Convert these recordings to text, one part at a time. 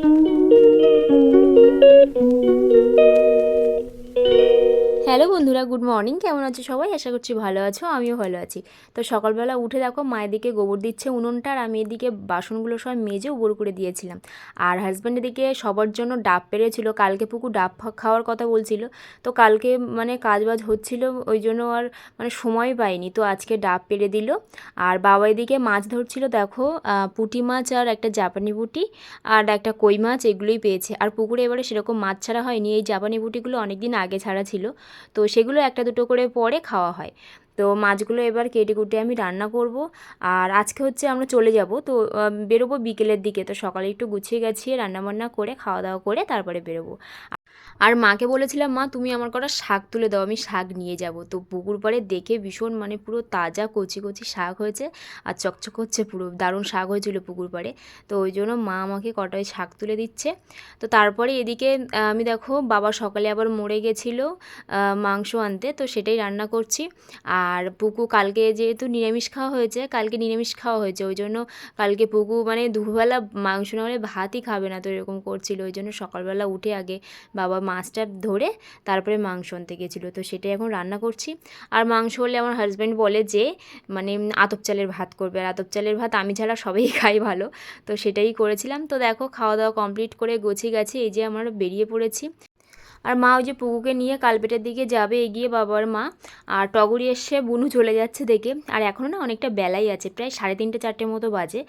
Thank you. Hello বন্ধুরা, good morning. কেমন আছো সবাই? আশা করছি ভালো আছো, আমিও ভালো আছি। তো সকালবেলা উঠে দেখো মায়ের দিকে গোবর দিচ্ছে উনুনটা আর আমি এদিকে বাসনগুলো সব মেজে উবর করে দিয়েছিলাম। আর হাজব্যান্ড এদিকে সবার জন্য ডাব পেরেছিল, কালকে পুকু ডাব খাওয়ার কথা বলছিল। তো কালকে মানে কাজ বাজ হচ্ছিল, ওই জন্য আর মানে সময় পাইনি। তো আজকে ডাব পেরে দিল। আর বাবা এদিকে মাছ ধরছিল, দেখো পুঁটি মাছ আর একটা জাপানি পুঁটি আর একটা কই মাছ, এগুলোই পেয়েছে। আর পুকুরে এবারে সেরকম মাছ ছাড়া হয়নি। এই জাপানি পুঁটিগুলো অনেক দিন আগে ছাড়া ছিল। তো সেগুলো একটা দুটো করে পরে খাওয়া হয়। তো মাছগুলো এবার কেটে কুটে আমি রান্না করব। আর আজকে হচ্ছে আমরা চলে যাব। তো বেরোবো বিকেলের দিকে। তো সকালে একটু গুছিয়ে গাছিয়ে রান্নাবান্না করে, খাওয়া দাওয়া করে তারপরে বেরোবো। আর মাকে বলেছিলাম, মা, তুমি আমার কটা শাক তুলে দাও, আমি শাক নিয়ে যাব। তো পুকুর পাড়ে দেখে ভীষণ মানে পুরো তাজা কচি কচি শাক হয়েছে আর চকচক হচ্ছে পুরো, দারুণ শাক হয়েছিল পুকুর পাড়ে। তো ওই জন্য মা আমাকে কটায় শাক তুলে দিচ্ছে। তো তারপরে এদিকে আমি দেখো বাবা সকালে আবার মরে গেছিল মাংস আনতে, তো সেটাই রান্না করছি। আর পুকু কালকে যেহেতু নিরামিষ খাওয়া হয়েছে, কালকে নিরামিষ খাওয়া হয়েছে, ওই জন্য কালকে পুকু মানে দুবেলা মাংস না হলে ভাতই খাবে না, তো এরকম করছিল। ওই জন্য সকালবেলা উঠে আগে বাবা মাছটা ধরে তারপরে মাংস আনতে গেছিল। তো সেটাই এখন রান্না করছি। আর মাংস হলে আমার হাজব্যান্ড বলে যে মানে আতপ চালের ভাত করবে। আর আতপ চালের ভাত আমি ছাড়া সবাই খাই ভালো। তো সেটাই করেছিলাম। তো দেখো, খাওয়া দাওয়া কমপ্লিট করে গুছিয়ে গেছে, এই যে আমার বেরিয়ে পড়েছি। আর মা ওই যে পুকুকে নিয়ে কালপেটের দিকে যাবে, এগিয়ে বাবার মা। আর টগরি এসে বুনু চলে যাচ্ছে দেখে। আর এখনও না অনেকটা বেলাই আছে, প্রায় সাড়ে তিনটে চারটের মতো বাজে।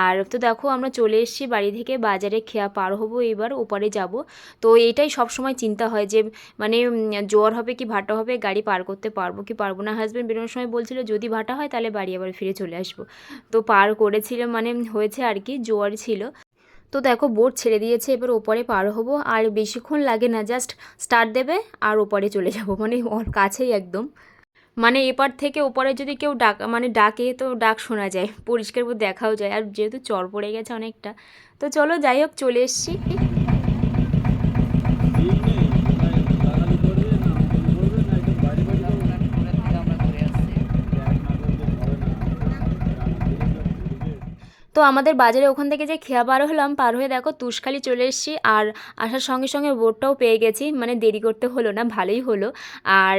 আর তো দেখো আমরা চলে এসেছি বাড়ি থেকে, বাজারে খেয়া পার হব এবার, ওপারে যাব। তো এটাই সব সময় চিন্তা হয় যে মানে জ্বর হবে কি ভাটা হবে, গাড়ি পার করতে পারব কি পারব না? হাজব্যান্ড বেরোনোর সময় বলছিল, যদি ভাটা হয় তাহলে বাড়ি আবার ফিরে চলে আসব। তো পার করেছিল মানে হয়েছে আর কি জ্বর ছিল। তো দেখো বোর্ড ছেড়ে দিয়েছে, এবার ওপরে পার হব। আর বেশিক্ষণ লাগে না জাস্ট স্টার্ট দেবে, আর ওপরে চলে যাব। মানে ওর কাছেই একদম। মানে এপার থেকে ওপরে যদি কেউ ডাক মানে ডাকে, তো ডাক শোনা যায়, পরিষ্কার দেখাও যায়। আর যেহেতু চর পড়ে গেছে অনেকটা, তো চলো যাই হোক, চলে এসছি। তো আমাদের বাজারে ওখান থেকে যে খেয়া পার হলাম, পার হয়ে দেখো তুষখালি চলে এসেছি আর আসার সঙ্গে সঙ্গে বোর্ডটাও পেয়ে গেছি মানে দেরি করতে হলো না, ভালোই হলো। আর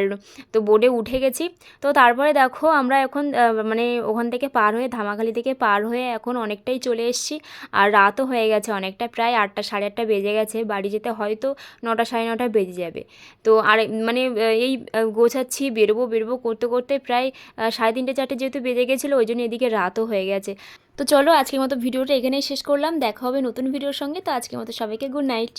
তো বোর্ডে উঠে গেছি, তো তারপরে দেখো আমরা এখন মানে ওখান থেকে পার হয়ে ধামাখালি থেকে পার হয়ে এখন অনেকটাই চলে এসেছি। আর রাতও হয়ে গেছে অনেকটা, প্রায় আটটা সাড়ে আটটা বেজে গেছে, বাড়ি যেতে হয়তো নটা সাড়ে নটা বেজে যাবে। তো আর মানে এই গোছাচ্ছি, বেরোবো বেরোবো করতে করতে প্রায় সাড়ে তিনটে চারটে যেহেতু বেজে গেছিল, ওই জন্য এদিকে রাতও হয়ে গেছে। তো চলো আজকের মতো ভিডিওটা এখানেই শেষ করলাম। দেখা হবে নতুন ভিডিওর সঙ্গে। তো আজকের মতো সবাইকে গুড নাইট